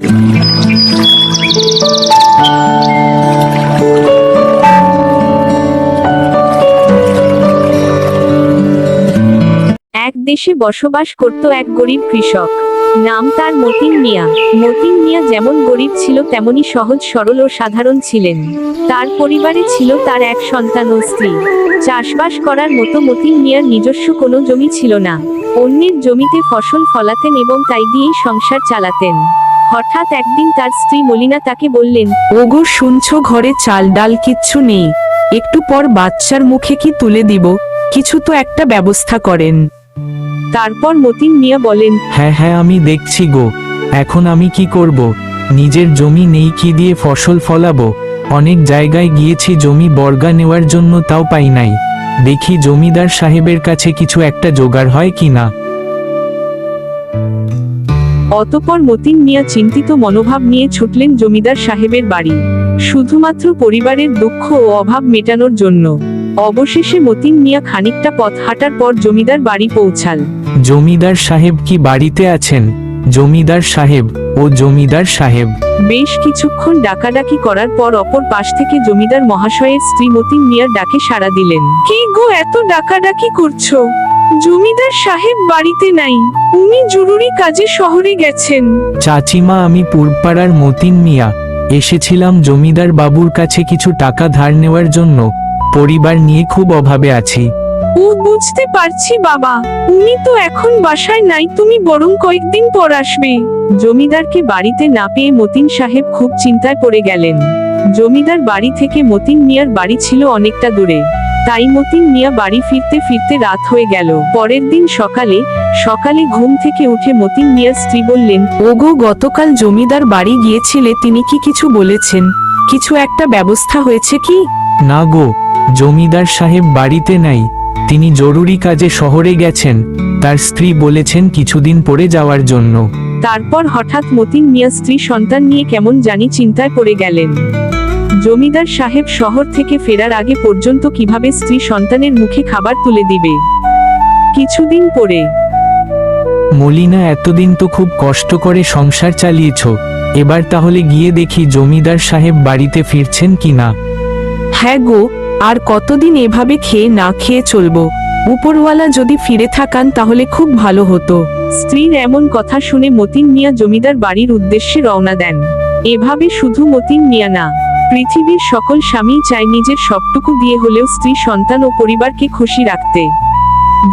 এক দেশে বসবাস করত এক গরিব কৃষক। নাম তার মতিন মিয়া। মতিন মিয়া যেমন গরিব ছিল, তেমনি সহজ, সরল ও সাধারণ ছিলেন। তার পরিবারে ছিল তার এক সন্তান ও স্ত্রী। চাষবাস করার মতো মতিন মিয়ার নিজস্ব কোনো জমি ছিল না। অন্যের জমিতে ফসল ফলাতেন এবং তাই দিয়েই সংসার চালাতেন। হঠাৎ একদিন তার স্ত্রী মলিনা তাকে বললেন, ওগো, শুনছো ঘরে চাল ডাল কিচ্ছু নেই। একটু পর বাচ্চার মুখে কি তুলে দিব? কিছু তো একটা ব্যবস্থা করেন। তারপর মতিন মিয়া বলেন হ্যাঁ হ্যাঁ আমি দেখছি গো। এখন আমি কি করব? নিজের জমি নেই, কি দিয়ে ফসল ফলাবো? অনেক জায়গায় গিয়েছি, জমি বর্গা নেওয়ার জন্য তাও পাই নাই। দেখি জমিদার সাহেবের কাছে কিছু একটা জোগাড় হয় কি না? অতপর মতিন মিয়া চিন্তিত মনোভাব নিয়ে ছুটলেন জমিদার সাহেবের বাড়ি। শুধুমাত্র পরিবারের দুঃখ ও অভাব মেটানোর জন্য। অবশেষে মতিন মিয়া খানিকটা পথ হাঁটার পর জমিদার বাড়ি পৌঁছাল। জমিদার সাহেব কি বাড়িতে আছেন? জমিদার সাহেব ও জমিদার সাহেব। বেশ কিছুক্ষণ ডাকাডাকি করার পর অপর পাশ থেকে জমিদার মহাশয়ের স্ত্রী মতিন মিয়ার ডাকে সাড়া দিলেন। কি গো এত ডাকাডাকি করছ? জমিদার সাহেব বাড়িতে নাই উনি জরুরি কাজে শহরে গেছেন। চাচিমা আমি পূর্বপাড়ার মতিন মিয়া। এসেছিলাম জমিদার বাবুর কাছে কিছু টাকা ধার নেওয়ার জন্য। পরিবার নিয়ে খুব অভাবে আছি। ও বুঝতে পারছি বাবা উনি তো এখন বাসায় নাই তুমি বরং কয়েকদিন পর আসবে। জমিদারকে বাড়িতে না পেয়ে মতিন সাহেব খুব চিন্তায় পড়ে গেলেন। জমিদার বাড়ি থেকে মতিন মিয়ার বাড়ি ছিল অনেকটা দূরে। তাই মতিন মিয়া বাড়ি ফিরতে ফিরতে রাত হয়ে গেল। পরের দিন সকালে সকালে ঘুম থেকে উঠে মতিন মিয়ার স্ত্রী বললেন ওগো গতকাল জমিদার বাড়ি গিয়েছিলে তিনি কি কিছু বলেছেন? কিছু একটা ব্যবস্থা হয়েছে কি? না গো জমিদার সাহেব বাড়িতে নাই। তিনি জরুরি কাজে শহরে গেছেন। তার স্ত্রী বলেছেন কিছুদিন পরে যাওয়ার জন্য। তারপর হঠাৎ মতিন মিয়া স্ত্রী সন্তান নিয়ে কেমন জানি চিন্তায় পড়ে গেলেন। জমিদার সাহেব শহর থেকে ফেরার আগে পর্যন্ত কীভাবে স্ত্রী সন্তানের মুখে খাবার তুলে দিবে? কিছুদিন পরে। মলিনা এতদিন তো খুব কষ্ট করে সংসার চালিয়েছ। এবার তাহলে গিয়ে দেখি জমিদার সাহেব বাড়িতে ফিরছেন কিনা হ্যাঁ গো আর কতদিন এভাবে খেয়ে না খেয়ে চলবো? উপরওয়ালা যদি ফিরে থাকান তাহলে খুব ভালো হতো। স্ত্রীর এমন কথা শুনে মতিন মিয়া জমিদার বাড়ির উদ্দেশ্যে রওনা দেন। এভাবে শুধু মতিন মিয়া না পৃথিবীর সকল স্বামী চায় নিজের সবটুকু দিয়ে হলেও স্ত্রী, সন্তান ও পরিবারকে খুশি রাখতে।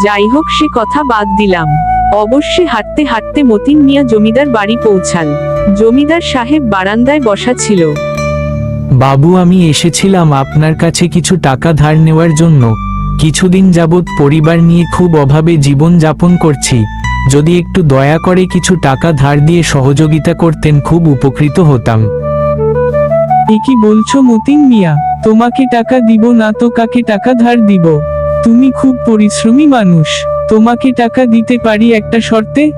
যাই হোক, সে কথা বাদ দিলাম। অবশ্যই হাঁটতে হাঁটতে মতিন মিয়া জমিদার বাড়ি পৌঁছাল। জমিদার সাহেব বারান্দায় বসা ছিল। বাবু, আমি এসেছিলাম আপনার কাছে কিছু টাকা ধার নেওয়ার জন্য। কিছুদিন যাবৎ পরিবার নিয়ে খুব অভাবে জীবন যাপন করছি। যদি একটু দয়া করে কিছু টাকা ধার দিয়ে সহযোগিতা করতেন, খুব উপকৃত হতাম। এ কি বলছো মতিন মিয়া? তোমাকে টাকা দিব না তো কাকে টাকা ধার দিব? তুমি খুব পরিশ্রমী মানুষ। তোমাকে টাকা দিতে পারি একটা শর্তে?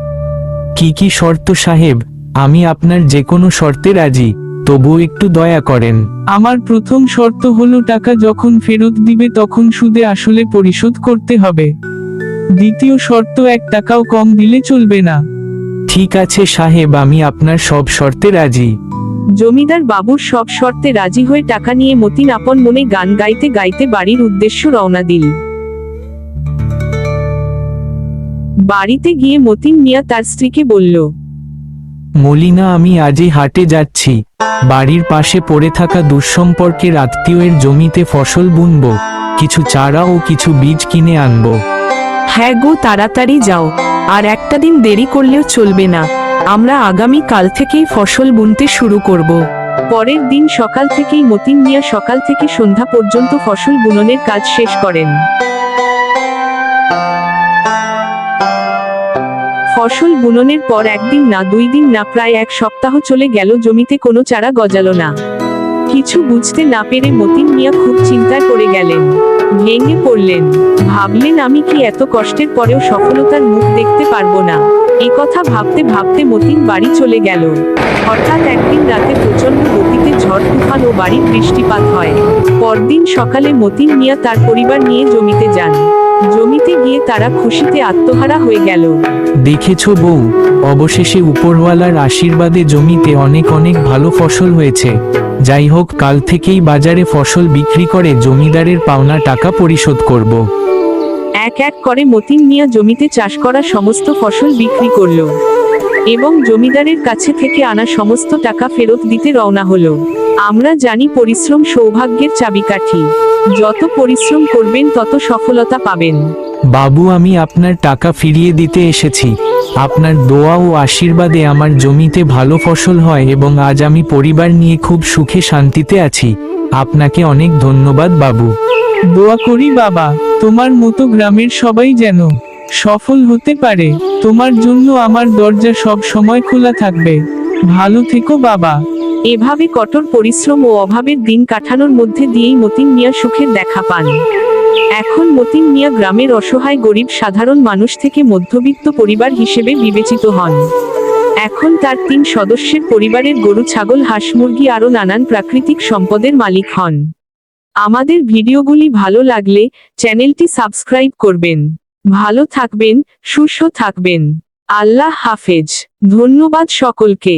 কি কি শর্ত সাহেব? আমি আপনার যে কোনো শর্তে রাজি। তবু একটু দয়া করেন। আমার প্রথম শর্ত হলো টাকা যখন ফেরত দিবে তখন সুদে আসলে পরিশোধ করতে হবে। দ্বিতীয় শর্ত এক টাকাও কম দিলে চলবে না। ঠিক আছে সাহেব আমি আপনার সব শর্তে রাজি। জমিদার বাবুর সব শর্তে রাজি হয়ে টাকা নিয়ে মতিন আপন মনে গান গাইতে গাইতে বাড়ির উদ্দেশ্য রওনা দিল। বাড়িতে গিয়ে মতিন মিয়া তার স্ত্রীকে বলল মলিনা আমি আজই হাটে যাচ্ছি। বাড়ির পাশে পড়ে থাকা দুঃসম্পর্কের আত্মীয়ের জমিতে ফসল বুনব কিছু চারা ও কিছু বীজ কিনে আনব। হ্যাঁ গো তাড়াতাড়ি যাও। আর একটা দিন দেরি করলেও চলবে না। আমরা আগামী কাল থেকেই ফসল বুনতে শুরু করব। পরের দিন সকাল থেকেই মতিন মিয়া সকাল থেকে সন্ধ্যা পর্যন্ত ফসল বুননের কাজ শেষ করেন। ফসল বুননের পর একদিন না দুই দিন না প্রায় এক সপ্তাহ চলে গেল জমিতে কোনো চারা গজালো না। কিছু বুঝতে না পেরে মতিন মিয়া খুব চিন্তায় পড়ে গেলেন। ভেঙে পড়লেন। ভাবলেন, আমি কি এত কষ্টের পরেও সফলতার মুখ দেখতে পারব না? এ কথা ভাবতে ভাবতে মতিন বাড়ি চলে গেল। হঠাৎ একদিন রাতে প্রচণ্ড গতিতে ঝড় তুফান ও বাড়ির বৃষ্টিপাত হয়। পরদিন সকালে মতিন, মিয়া তার পরিবার নিয়ে জমিতে যান। জমিতে গিয়ে তারা খুশিতে আত্মহারা হয়ে গেল। দেখেছ বউ, অবশেষে উপরওয়ালার আশীর্বাদে জমিতে অনেক অনেক ভালো ফসল হয়েছে। যাই হোক, কাল থেকেই বাজারে ফসল বিক্রি করে জমিদারের পাওনা টাকা পরিশোধ করব। এক এক করে মতিন মিয়া জমিতে চাষ করা সমস্ত ফসল বিক্রি করল। এবং জমিদারের কাছে থেকে আনা সমস্ত টাকা ফেরত দিতে রওনা হলো। আমরা জানি পরিশ্রম সৌভাগ্যের চাবিকাঠি। যত পরিশ্রম করবেন তত সফলতা পাবেন। বাবু আমি আপনার টাকা ফিরিয়ে দিতে এসেছি। আপনার দোয়া ও আশীর্বাদে আমার জমিতে ভালো ফসল হয় এবং আজ আমি পরিবার নিয়ে খুব সুখে শান্তিতে আছি। আপনাকে অনেক ধন্যবাদ বাবু। দোয়া করি বাবা। তোমার মতো গ্রামের সবাই যেন সফল হতে পারে। তোমার জন্য আমার দরজা সব সময় খোলা থাকবে। ভালো থেকো বাবা। এভাবে কঠোর পরিশ্রম ও অভাবের দিন কাটানোর মধ্যে দিয়েই মতিন মিয়া সুখের দেখা পান। এখন মতিন মিয়া গ্রামের অসহায় গরিব সাধারণ মানুষ থেকে মধ্যবিত্ত পরিবার হিসেবে বিবেচিত হন। এখন তার তিন সদস্যের পরিবারের গরু, ছাগল, হাঁস, মুরগি আরও নানান প্রাকৃতিক সম্পদের মালিক হন। আমাদের ভিডিওগুলি ভালো লাগলে চ্যানেলটি সাবস্ক্রাইব করবেন। ভালো থাকবেন, সুস্থ থাকবেন। আল্লাহ হাফেজ। ধন্যবাদ সকলকে।